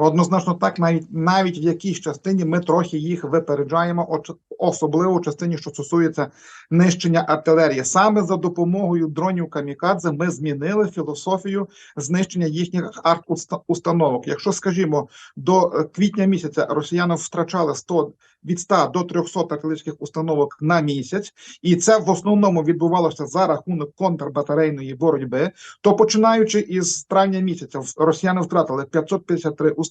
Однозначно, так навіть навіть в якійсь частині ми трохи їх випереджаємо, особливо в частині, що стосується нищення артилерії. Саме за допомогою дронів камікадзе ми змінили філософію знищення їхніх арт-установок. Якщо, скажімо, до е, квітня місяця росіяни втрачали 100, від 100 до 300 артилерійських установок на місяць, і це в основному відбувалося за рахунок контрбатарейної боротьби. То починаючи із травня місяця, росіяни втратили 553 установки,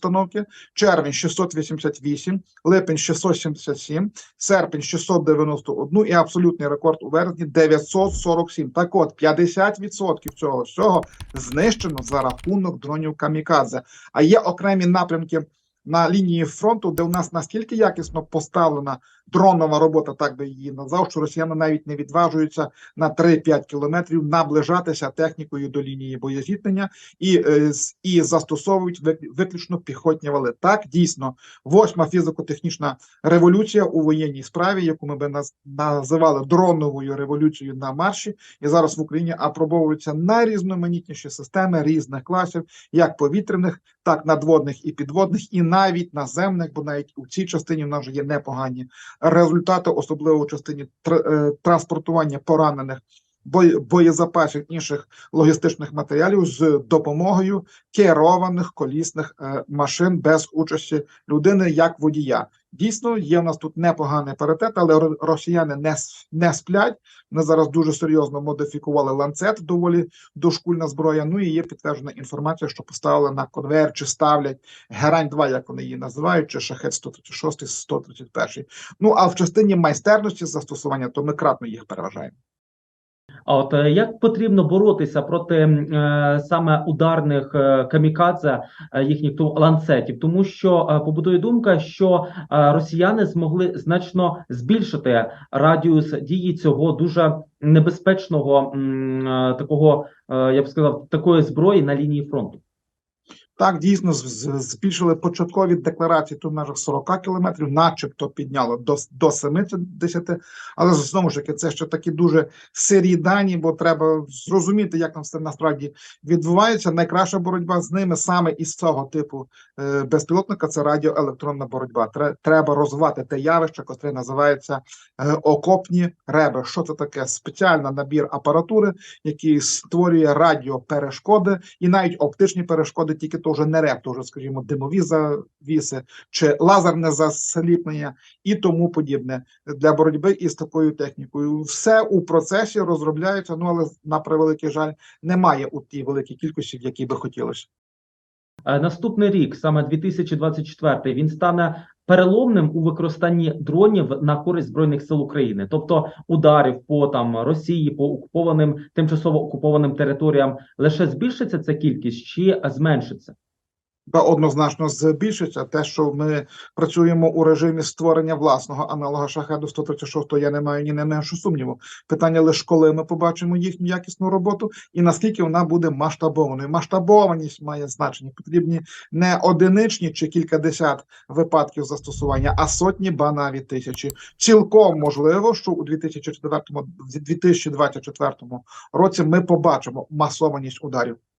червень 688, липень 677, серпень 691 і абсолютний рекорд у вересні 947. Так от 50% цього всього знищено за рахунок дронів камікадзе. А є окремі напрямки на лінії фронту, де у нас настільки якісно поставлена дронова робота, так би її назвав, що росіяни навіть не відважуються на 3-5 кілометрів наближатися технікою до лінії боєзіткнення і, е, і застосовують виключно піхотні вали. Так, дійсно, восьма фізико-технічна революція у воєнній справі, яку ми би наз- називали дроновою революцією на марші, і зараз в Україні апробовуються найрізноманітніші системи різних класів, як повітряних, так надводних і підводних, і навіть наземних, бо навіть у цій частині в нас вже є непогані результати, особливо у частині е, транспортування поранених. Боєзапасів інших логістичних матеріалів з допомогою керованих колісних е, машин без участі людини як водія. Дійсно, є в нас тут непоганий паритет, але росіяни не, не сплять. Вони зараз дуже серйозно модифікували ланцет, доволі дошкульна зброя. Ну і є підтверджена інформація, що поставили на конвейер чи ставлять герань 2 як вони її називають, чи шахет 136, 131. Ну а в частині майстерності застосування, то ми кратно їх переважаємо. А от е, як потрібно боротися проти е, саме ударних е, камікадзе їхніх ту- ланцетів, тому що побутує думка, що росіяни змогли значно збільшити радіус дії цього дуже небезпечного такого, я б сказав, такої зброї на лінії фронту. Так, дійсно, збільшили початкові декларації тут в межах 40 кілометрів, начебто підняло до, до 70, але знову ж таки, це ще такі дуже сирі дані, бо треба зрозуміти, як там все насправді відбувається. Найкраща боротьба з ними саме із цього типу е, безпілотника це радіоелектронна боротьба. Треба розвивати те явище, котре називається е, окопні реби. Що це таке? Спеціальний набір апаратури, який створює радіоперешкоди і навіть оптичні перешкоди, тільки то вже не реп, то вже, скажімо, димові завіси чи лазерне засліплення і тому подібне для боротьби із такою технікою. Все у процесі розробляється, ну але на превеликий жаль, немає у тій великій кількості, в якій би хотілося. Е, Наступний рік, саме 2024, він стане переломним у використанні дронів на користь збройних сил України, тобто ударів по там Росії, по окупованим тимчасово окупованим територіям. Лише збільшиться ця кількість чи зменшиться? Однозначно збільшиться те, що ми працюємо у режимі створення власного аналога шахеду 136, я не маю ні не меншу сумніву. Питання лише коли ми побачимо їхню якісну роботу і наскільки вона буде масштабованою. Масштабованість має значення. Потрібні не одиничні чи кількадесят випадків застосування, а сотні, ба навіть тисячі. Цілком можливо, що у 2004, 2024 році ми побачимо масованість ударів.